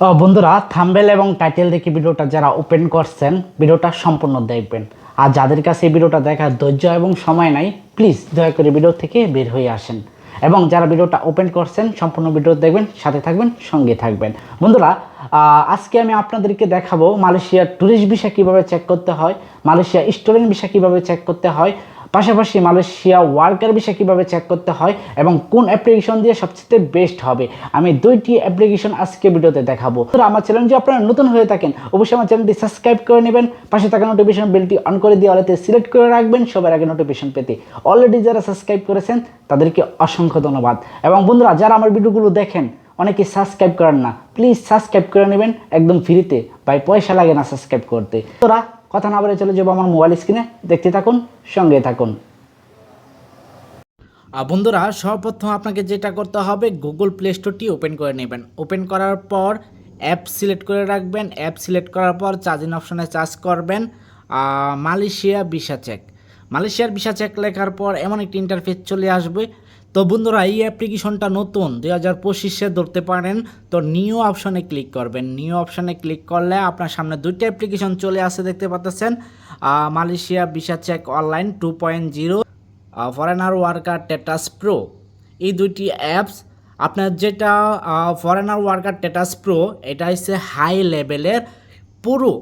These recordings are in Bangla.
বন্ধুরা থাম্বেল এবং টাইটেল দেখে ভিডিওটা যারা ওপেন করছেন, ভিডিওটা সম্পূর্ণ দেখবেন। আর যাদের কাছে এই ভিডিওটা দেখার ধৈর্য এবং সময় নাই প্লিজ দয়া করে ভিডিও থেকে বের হয়ে আসেন। এবং যারা ভিডিওটা ওপেন করছেন, সম্পূর্ণ ভিডিও দেখবেন, সাথে থাকবেন, সঙ্গে থাকবেন। বন্ধুরা আজকে আমি আপনাদেরকে দেখাবো মালয়েশিয়ার ট্যুরিস্ট ভিসা কীভাবে চেক করতে হয়, মালয়েশিয়া স্টুডেন্ট ভিসা কীভাবে চেক করতে হয় পাশাপাশি মালয়েশিয়া ওয়ার্কার ভিসা কীভাবে চেক করতে হয় এবং কোন অ্যাপ্লিকেশন দিয়ে সবচেয়ে বেস্ট হবে? আমি দুইটি অ্যাপ্লিকেশন আজকে ভিডিওতে দেখাবো। তো আমার চ্যানেল যদি আপনারা নতুন হয়ে থাকেন, অবশ্যই আমার চ্যানেলটি সাবস্ক্রাইব করে নেবেন, পাশে থাকা নোটিফিকেশন বেলটি অন করে দিয়ে অলরেডি সিলেক্ট করে রাখবেন, সবার আগে নোটিফিকেশন পেতে। অলরেডি যারা সাবস্ক্রাইব করেছেন, তাদেরকে অসংখ্য ধন্যবাদ। এবং বন্ধুরা, যারা আমার ভিডিওগুলো দেখেন, অনেকে সাবস্ক্রাইব করেন না প্লিজ সাবস্ক্রাইব করে নেবেন, একদম ফ্রিতে ভাই, পয়সা লাগে না সাবস্ক্রাইব করতে। তোরা কথা না বলে চলে যাব আমার মোবাইল স্ক্রিনে দেখতে থাকুন, সঙ্গে থাকুন। বন্ধুরা, সর্বপ্রথম আপনাকে যেটা করতে হবে গুগল প্লে স্টোরটি ওপেন করে নেবেন। ওপেন করার পর অ্যাপ সিলেক্ট করে রাখবেন। অ্যাপ সিলেক্ট করার পর চার্জিং অপশনে চার্জ করবেন মালয়েশিয়া ভিসা চেক মালয়েশিয়ার ভিসা চেক লেখার পর এমন একটি ইন্টারফেস চলে আসবে তো বন্ধুরা, এই অ্যাপ্লিকেশনটা নতুন, দুই হাজার পঁচিশে ধরতে পারেন, তো নিউ অপশনে ক্লিক করবেন। নিউ অপশনে ক্লিক করলে আপনার সামনে দুইটা অ্যাপ্লিকেশন চলে আসে, দেখতে পাচ্ছেন Malaysia visa check online two point zero foreigner worker status pro এই দুইটি অ্যাপস আপনার যেটা ফরেনার ওয়ার্কার টেটাস প্রো এটা হচ্ছে হাই লেভেলের পুরো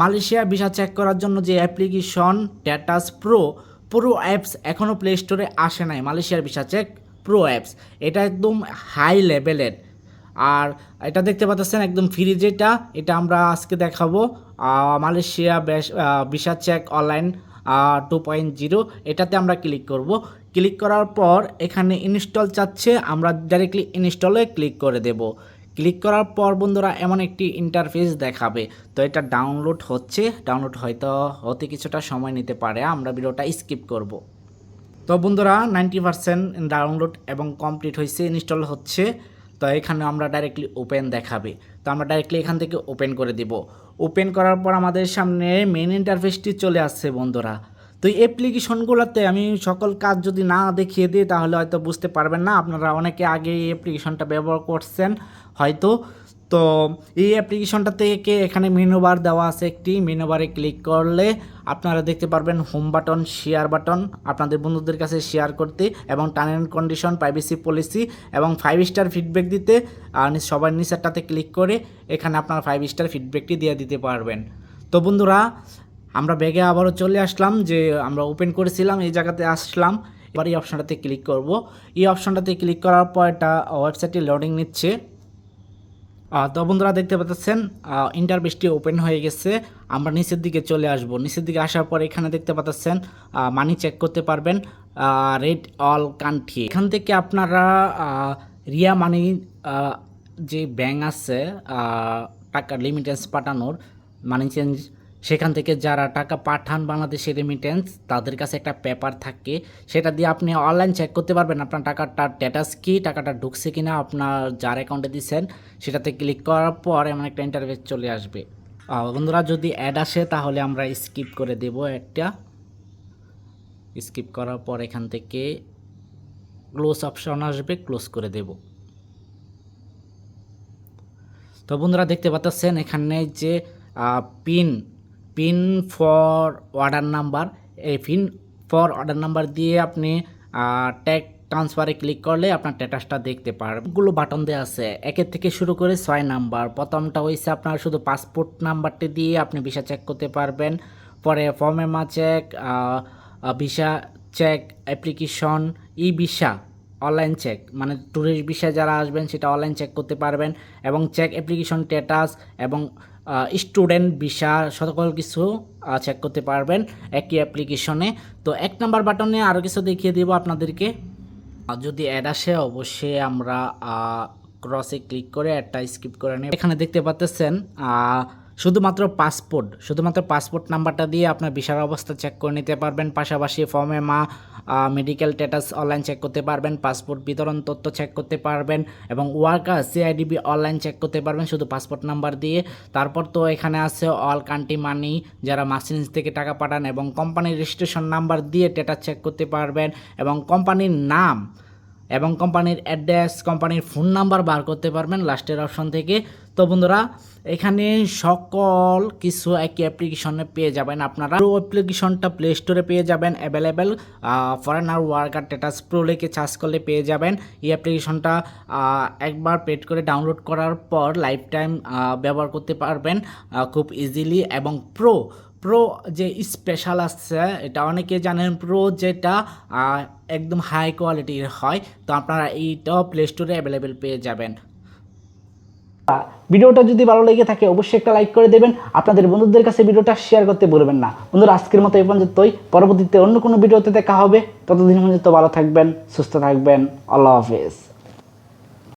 মালয়েশিয়া ভিসা চেক করার জন্য যে অ্যাপ্লিকেশন টেটাস প্রো পুরো অ্যাপস এখনও প্লে স্টোরে আসে নাই মালয়েশিয়ার ভিসা চেক প্রো অ্যাপস এটা একদম হাই লেভেলের আর এটা দেখতে পাচ্ছেন একদম ফ্রি যেটা, এটা আমরা আজকে দেখাবো। Malaysia visa check online two point zero এটাতে আমরা ক্লিক করব। ক্লিক করার পর এখানে ইনস্টল চাচ্ছে, আমরা ডাইরেক্টলি ইনস্টলে ক্লিক করে দেব। ক্লিক করার পর বন্ধুরা এমন একটি ইন্টারফেস দেখাবে। তো এটা ডাউনলোড হচ্ছে। ডাউনলোড হয়তো হতে কিছুটা সময় নিতে পারে। আমরা ভিডিওটা স্কিপ করব। তো বন্ধুরা নাইনটি পার্সেন্ট ডাউনলোড এবং কমপ্লিট হয়েছে ইনস্টল হচ্ছে। তো এখানে আমরা ডাইরেক্টলি ওপেন দেখাবে। তো আমরা ডাইরেক্টলি এখান থেকে ওপেন করে দিব। ওপেন করার পর আমাদের সামনে মেন ইন্টারফেসটি চলে আসছে বন্ধুরা। তো এই অ্যাপ্লিকেশনগুলোতে আমি সকল কাজ যদি না দেখিয়ে দিই, তাহলে হয়তো বুঝতে পারবেন না। আপনারা অনেকে আগে এই অ্যাপ্লিকেশনটা ব্যবহার করছেন, হয়তো। তো এই অ্যাপ্লিকেশনটা থেকে এখানে মেনু বার দেওয়া আছে একটি। মেনু বারে ক্লিক করলে আপনারা দেখতে পারবেন হোম বাটন শেয়ার বাটন আপনাদের বন্ধুদের কাছে শেয়ার করতে এবং term and condition privacy policy এবং ফাইভ স্টার ফিডব্যাক দিতে আর সবার নিচেরটাতে ক্লিক করে এখানে আপনারা ফাইভ স্টার ফিডব্যাকটি দিয়ে দিতে পারবেন। তো বন্ধুরা আমরা ব্যাগে আবারও চলে আসলাম যে আমরা ওপেন করেছিলাম এই জায়গাতে আসলাম। এবার এই অপশনটাতে ক্লিক করব। এই অপশনটাতে ক্লিক করার পর এটা ওয়েবসাইটটি লোডিং নিচ্ছে। তো বন্ধুরা দেখতে পাচ্ছেন ইন্টারভেসটি ওপেন হয়ে গেছে। আমরা নিচের দিকে চলে আসব। নিচের দিকে আসার পর এখানে দেখতে পাচ্ছেন মানি চেক করতে পারবেন রেড অল কান্ট্রি এখান থেকে আপনারা রিয়া মানি যে ব্যাংক আছে আহ, টাকা লিমিটেন্স পাঠানোর মানি চেঞ্জ সেখান থেকে যারা টাকা পাঠান বাংলাদেশে রেমিটেন্স তাদের কাছে একটা পেপার থাকে। সেটা দিয়ে আপনি অনলাইন চেক করতে পারবেন আপনার টাকাটার স্ট্যাটাস কি, টাকাটা ঢুকছে কি না আপনার যার অ্যাকাউন্টে দিচ্ছেন সেটাতে ক্লিক করার পর এমন একটা ইন্টারভেস চলে আসবে। বন্ধুরা, যদি অ্যাড আসে, তাহলে আমরা স্কিপ করে দেব একটা। স্কিপ করার পর এখান থেকে ক্লোজ অপশন আসবে ক্লোজ করে দেব। তো বন্ধুরা, দেখতে পাচ্ছেন এখানে যে pin pin for order number, এই পিন ফর অর্ডার নাম্বার দিয়ে আপনি ট্যাগ ট্রান্সফারে ক্লিক করলে আপনার স্ট্যাটাসটা দেখতে পারবেন। গুলো বাটন দেওয়া আছে। একের থেকে শুরু করে ছয় নাম্বার। প্রথমটা হয়েছে আপনার শুধু পাসপোর্ট নাম্বারটি দিয়ে আপনি ভিসা চেক করতে পারবেন। পরে ফর্মেমা check visa check application e visa online check মানে ট্যুরিস্ট ভিসা যারা আসবেন সেটা অনলাইন চেক করতে পারবেন। এবং চেক অ্যাপ্লিকেশন স্ট্যাটাস এবং স্টুডেন্ট ভিসা সকল কিছু চেক করতে পারবেন একই অ্যাপ্লিকেশনে তো এক নাম্বার বাটনে আরও কিছু দেখিয়ে দেবো আপনাদেরকে। যদি অ্যাড আসে, অবশ্যই আমরা ক্রসে ক্লিক করে অ্যাডটা স্কিপ করে নিই এখানে দেখতে পাচ্ছেন শুধুমাত্র পাসপোর্ট শুধুমাত্র পাসপোর্ট নাম্বারটা দিয়ে আপনার ভিসার অবস্থা চেক করে নিতে পারবেন, পাশাপাশি ফর্মে মা মেডিকেল স্ট্যাটাস অনলাইন চেক করতে পারবেন পাসপোর্ট বিতরণ তথ্য চেক করতে পারবেন এবং ওয়ার্কার সিআইডিবি অনলাইন চেক করতে পারবেন শুধু পাসপোর্ট নাম্বার দিয়ে। তারপর তো এখানে আছে অল কান্ট্রি মানি যারা মার্সিন্স থেকে টাকা পাঠান এবং কোম্পানির রেজিস্ট্রেশন নাম্বার দিয়ে ডেটা চেক করতে পারবেন এবং কোম্পানির নাম এবং কোম্পানির অ্যাড্রেস কোম্পানির ফোন নাম্বার বার করতে পারবেন লাস্টের অপশন থেকে। তো বন্ধুরা, এখানে সকল কিছু একই অ্যাপ্লিকেশনে পেয়ে যাবেন আপনারা। প্রো অ্যাপ্লিকেশনটা প্লে স্টোরে পেয়ে যাবেন available foreigner worker status pro লিখে চার্জ করলে পেয়ে যাবেন। এই অ্যাপ্লিকেশনটা একবার পেড করে ডাউনলোড করার পর লাইফ টাইম ব্যবহার করতে পারবেন খুব ইজিলি এবং প্রো প্রো যে স্পেশাল আসছে, এটা অনেকে জানেন প্রো যেটা একদম হাই কোয়ালিটির হয়, তো আপনারা এইটাও প্লে স্টোরে অ্যাভেলেবেল পেয়ে যাবেন। ভিডিওটা যদি ভালো লেগে থাকে, অবশ্যই একটা লাইক করে দেবেন। আপনাদের বন্ধুদের কাছে ভিডিওটা শেয়ার করতে বলবেন না। বন্ধুরা, আজকের মতো এই পর্যন্তই। পরবর্তীতে অন্য কোনো ভিডিওতে দেখা হবে। ততদিন পর্যন্ত ভালো থাকবেন, সুস্থ থাকবেন। আল্লাহ হাফেজ।